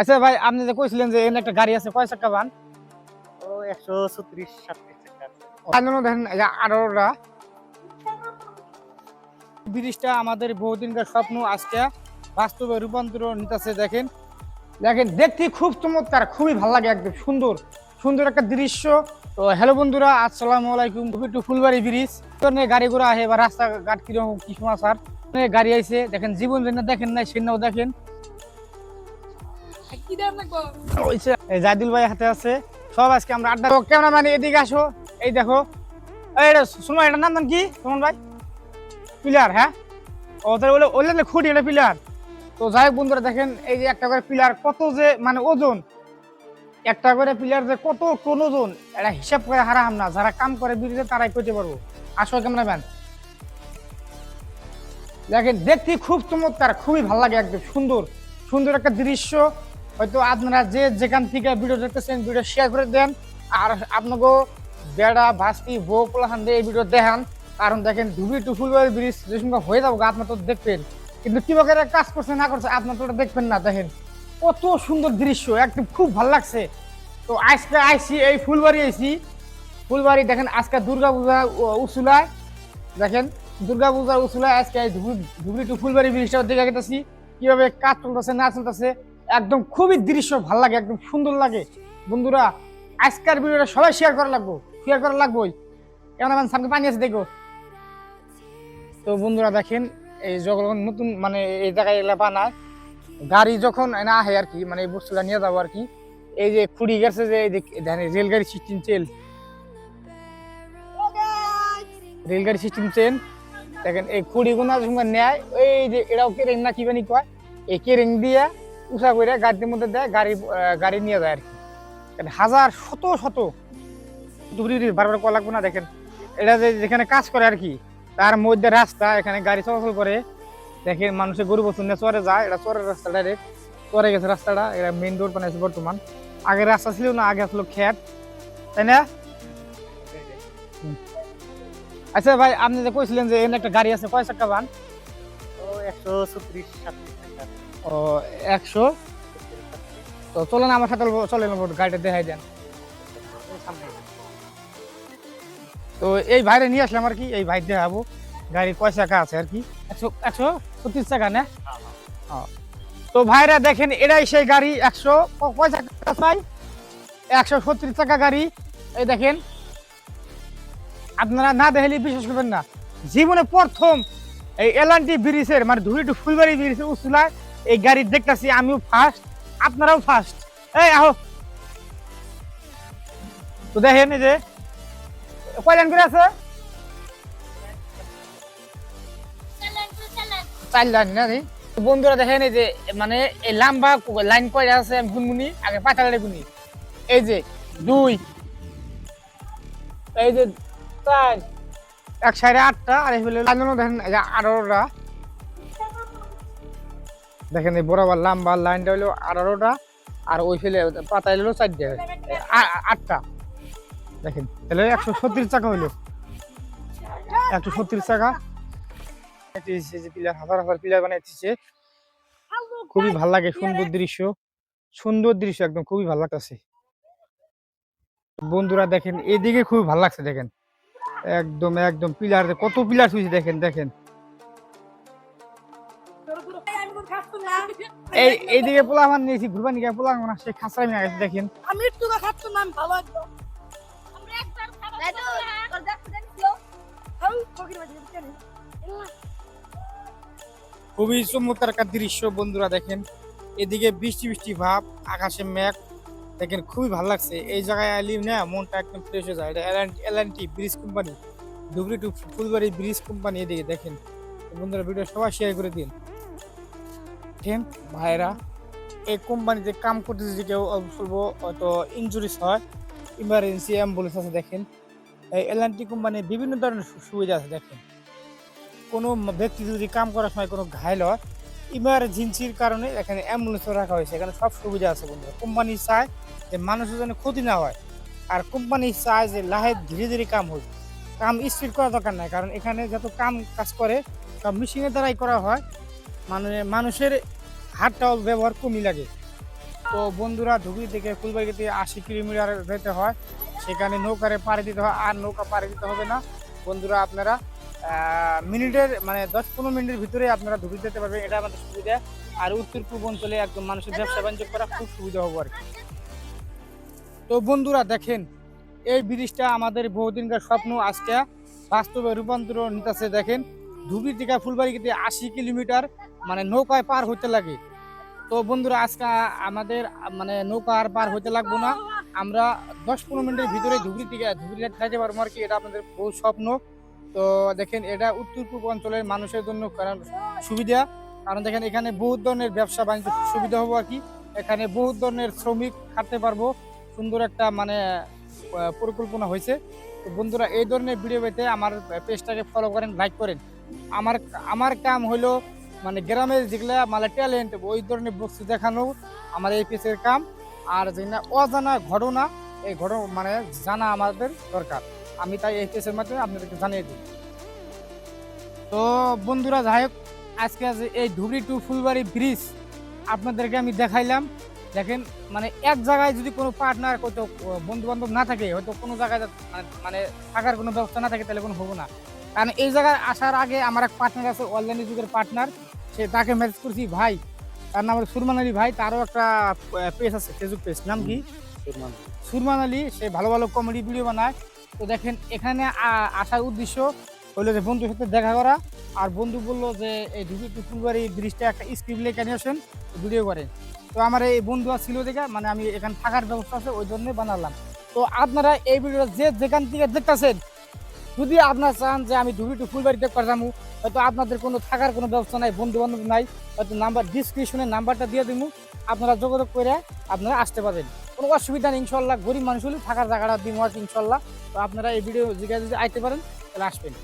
আচ্ছা ভাই আপনি যে কইছিলেন যে এখানে একটা গাড়ি আছে কয় চাকা বান? ও একশো ছত্রিশ সাতত্রিশ। সামনে দেখেন আঠারোটা। ব্রিজটা আমাদের বহুদিনকার স্বপ্ন আজকে বাস্তবে রূপান্তর নিতেছে দেখেন। দেখেন দেখতে খুব চমৎকার খুবই ভালো লাগে একদম সুন্দর। সুন্দর একটা দৃশ্য। তো হ্যালো বন্ধুরা আসসালামু আলাইকুম। একটু ফুলবাড়ি ব্রিজ। নিয়ে গাড়ি ঘোড়া আহে বা রাস্তাঘাট কীরকম কি সমাচার? এ গাড়ি আইছে। দেখেন জীবন যেন দেখেন নাই সেনাও দেখেন। ভাই হাতে আছে। সব আজকে আমরা আড্ডা এদিকে আসো। এই দেখো। সুমন, এটার নাম কি? সুমন ভাই? পিলার হ্যাঁ? খুঁটি, এটা পিলার। তো যাই হোক বন্ধুরা, দেখেন এই যে একটা করে পিলার কত যে মানে ওজন। একটা করে পিলার যে কত কোন ওজন, এটা হিসাব করে হারাহাম না। যারা কাম করে বিরুদ্ধে তারাই করতে পারব। আসো ক্যামেরাম্যান। দেখেন, দেখতে খুব চমৎকার, খুবই ভালো লাগে একদম সুন্দর। সুন্দর একটা দৃশ্য। হয়তো আপনারা যে যেখান থেকে ভিডিও দেখতেছেন ভিডিও শেয়ার করে দেন। আর আপনাকে বেড়া, ভাস্তি, বউ পোলাহান দিয়ে এই ভিডিও দেখান। কারণ দেখেন ধুবি টু ব্রিজ যে সময় হয়ে যাব, আপনার তো দেখবেন। কিন্তু কীভাবে কাজ করছে, না করছে, আপনার তো দেখবেন না, দেখেন। কত সুন্দর দৃশ্য, একদম খুব ভালো লাগছে। তো আজকে আইসি, এই ফুলবাড়ি আইসি। ফুলবাড়ি দেখেন, আজকে দুর্গা পূজা উসুলায়। দেখেন দুর্গা পূজার উসুলায় আজকে ধুবড়ি টু ফুলবাড়ি ব্রিজটা দেখে গেতেছি। কীভাবে কাজ চলতেছে, না চলতেছে একদম খুবই দৃশ্য, ভালো লাগে, একদম সুন্দর লাগে। বন্ধুরা, আজকের ভিডিওটা সবাই শেয়ার করা লাগবো শেয়ার করা লাগবোই। কেন সামনে পানি আছে, দেখো। তো বন্ধুরা, দেখেন, এই যখন নতুন মানে এই জায়গায় এগুলা বানায়, গাড়ি যখন না আহে আর কি মানে এই বস্তুটা নিয়ে যাব আর কি, এই যে খুঁড়ি গেছে যে, এই যে রেলগাড়ি সিস্টেম চেল রেলগাড়ি সিস্টেম চেন দেখেন, এই খুঁড়ি গুনা যখন নেয়, এই যে এরাও কেরেং না কি বানি কয়, এই কেরেং দিয়ে উষা করে গাড়ির মধ্যে দেয়, গাড়ি গাড়ি নিয়ে যায় আর কি। হাজার, শত শত। বারবার কল লাগবো না, দেখেন। এটা যে যেখানে কাজ করে আর কি, তার মধ্যে রাস্তা, এখানে গাড়ি চলাচল করে। দেখেন, মানুষের গরু বস্তু নিয়ে চরে যায় এটা চরের রাস্তা ডাইরেক্ট চরে গেছে রাস্তাটা এটা মেইন রোড বানাইছে বর্তমান। আগে রাস্তা ছিল না, আগে আসলো খেত তাই না? আচ্ছা ভাই, আপনি যে কইছিলেন যে এখানে একটা গাড়ি আছে, কয় চাকা বান? একশো ছত্রিশ টাকা। ও, একশো? তো আমার সাথে গাড়িটা দেখাই দেন। তো এই ভাইরে নিয়ে আসলাম আর কি, এই ভাই দেখাবো। গাড়ি কয় আছে আর কি? একশো একশো না? তো ভাইরা দেখেন সেই গাড়ি, একশো কয় চাই? একশো সত্তর চাকা গাড়ি। এই দেখেন, আপনারা না দেখলে বিশ্বাস করবেন না। জীবনে প্রথম এই এলান্টি ব্রিজের মানে ধুলি টু ফুলবাড়ি ব্রিজের উসুলায় এই গাড়ি দেখতেছি, আমিও ফার্স্ট আপনারাও ফার্স্ট এই, আহো। তো দেখেন এই যে কয় লাইন করে আছে? চার লাইন না বন্ধুরা দেখেন এই যে মানে এই লম্বা লাইন কয়টা আছে? আমি গুনগুনি, আগে লাইনে গুনি। এই যে, দুই, এই যে, চার এক সাইডে আটটা, আর এই হলো লাইন দেখেন আঠারোটা। দেখেন এই বরাবর লম্বা লাইনটা হলো আঠারোটা, আর ওই ফেলে পাতা হলো চারটে। আটটা। দেখেন, তাহলে একশো সত্তর টাকা হইল। একশো সত্তর টাকা। পিলার, হাজার হাজার পিলার বানাইতেছে। খুবই ভালো লাগে, সুন্দর দৃশ্য। সুন্দর দৃশ্য, একদম খুবই ভালো লাগতেছে। বন্ধুরা দেখেন, এদিকে খুবই ভালো লাগছে, দেখেন। একদম একদম পিলার কত পিলার শুয়েছে দেখেন দেখেন। এই এইদিকে পোলা আমার নিয়েছি ঘুরবা নিয়ে পোলা সে খাসরা মিনা গেছে দেখেন। আমি একটু খাচ্ছ ভালো একদম। আমরা একবার খাব তোর দেখতে দেখছ হাউ ফকির বাজি কেন খুবই চমৎকার দৃশ্য বন্ধুরা দেখেন। এদিকে বৃষ্টি বৃষ্টি ভাব আকাশে মেঘ। দেখেন খুবই ভালো লাগছে। এই জায়গায় আলি না মনটা একদম ফ্রেশ হয়ে যায়। এটা LNT bridge company Dhubri to Phulbari bridge company এদিকে দেখেন। বন্ধুরা ভিডিও সবাই শেয়ার করে দিন। দেখেন ভাইরা, এই কোম্পানিতে কাম করতেছে যে কেউ বলব হয়তো ইঞ্জুরিস হয় ইমার্জেন্সি অ্যাম্বুলেন্স আছে, দেখেন। এই এলএনটি কোম্পানির বিভিন্ন ধরনের সুবিধা আছে, দেখেন। কোনো ব্যক্তি যদি কাম করার সময় কোনো ঘায়ল হয় ইমার্জেন্সির কারণে এখানে অ্যাম্বুলেন্স রাখা হয়েছে। এখানে সব সুবিধা আছে বন্ধুরা। কোম্পানি চায় যে মানুষের জন্য ক্ষতি না হয় আর কোম্পানি চায় যে লাহে ধীরে ধীরে কাম হোক। কাম স্পিড করা দরকার নাই, কারণ এখানে যত কাম কাজ করে, সব মেশিনের দ্বারাই করা হয়। মানে মানুষের হাতটাও ব্যবহার কমই লাগে। তো বন্ধুরা, ধুবড়ি থেকে ফুলবাড়িতে আশি কিলোমিটার যেতে হয়। সেখানে নৌকারে পাড়ি দিতে হয়। আর নৌকা পাড়ি দিতে হবে না। বন্ধুরা, আপনারা মিনিটের মানে দশ পনেরো মিনিটের ভিতরে আপনারা ধুবড়ি যেতে পারবেন। এটা আমাদের সুবিধা। আর উত্তর পূর্ব অঞ্চলে একদম মানুষের ব্যবসা বাণিজ্য করা খুব সুবিধা হবে আর কি। তো বন্ধুরা, দেখেন, এই ব্রিজটা আমাদের বহুদিনকার স্বপ্ন। আজকে বাস্তবে রূপান্তর নিতেছে, দেখেন ধুবড়ি থেকে ফুলবাড়িতে আশি কিলোমিটার মানে নৌকায় পার হতে লাগে। তো বন্ধুরা, আজকে আমাদের মানে নৌকা আর পার হতে লাগবো না। আমরা দশ পনেরো মিনিটের ভিতরে ধুবড়ি থেকে ধুবড়ি যাইতে পারব আর কি। এটা আমাদের বহু স্বপ্ন। তো দেখেন, এটা উত্তর পূর্ব অঞ্চলের মানুষের জন্য কারণ সুবিধা। কারণ দেখেন, এখানে বহুত ধরনের ব্যবসা বাণিজ্য সুবিধা হব আর কি। এখানে বহুত ধরনের শ্রমিক খাটতে পারব। সুন্দর একটা মানে পরিকল্পনা হয়েছে। তো বন্ধুরা, এই ধরনের ভিডিও পেতে আমার পেজটাকে ফলো করেন লাইক করেন। আমার আমার কাম হলো মানে গ্রামের যেগুলা মানে ট্যালেন্ট ওই ধরনের বস্তু দেখানো আমার এই পেজের কাম। আর যেগুলা অজানা ঘটনা, এই ঘটনা মানে জানা আমাদের দরকার। আমি তাই এই পেজের মাধ্যমে আপনাদেরকে জানিয়ে দিই। তো বন্ধুরা যাই হোক আজকে এই ধুবড়ি টু ফুলবাড়ি ব্রিজ আপনাদেরকে আমি দেখাইলাম। দেখেন মানে এক জায়গায় যদি কোনো পার্টনার হয়তো বন্ধু বান্ধব না থাকে হয়তো কোনো জায়গায় মানে- মানে থাকার কোনো ব্যবস্থা না থাকে তাহলে কোনো হব না। কারণ এই জায়গায় আসার আগে আমার এক পার্টনার আছে অনলাইন যুগের পার্টনার সে তাকে মেসেজ করছি ভাই তার নাম সুরমান আলী ভাই তারও একটা পেজ আছে ফেসবুক পেজ নাম কি? সুরমান। আলী সে ভালো ভালো কমেডি ভিডিও বানায় তো দেখেন, এখানে আসার উদ্দেশ্য হলো যে বন্ধুর সাথে দেখা করা। আর বন্ধু বলল যে, এই ঢুকি টু ফুলবাড়ি ব্রিজটা একটা স্ক্রিপ্ট লেখা নিয়ে আসেন ভিডিও করে। তো আমার এই বন্ধু ছিল দেখে মানে আমি এখানে থাকার ব্যবস্থা আছে, ওই জন্যই বানালাম। তো আপনারা এই ভিডিও যে যেখান থেকে দেখতেছেন, যদি আপনারা চান যে আমি ধুবি টু ফুলবাড়ি দেখতে যাব হয়তো আপনাদের কোনো থাকার কোনো ব্যবস্থা নাই বন্ধু বান্ধব নাই, হয়তো নাম্বার ডিসক্রিপশনে নাম্বারটা দিয়ে দিব আপনারা যোগাযোগ করে আপনারা আসতে পারেন কোনো অসুবিধা নেই ইনশাল্লাহ গরিব মানুষ হলে থাকার জায়গাটা দিব আর ইনশাল্লাহ তো আপনারা এই ভিডিও জিজ্ঞাসা যদি আইতে পারেন, তাহলে আসবেন।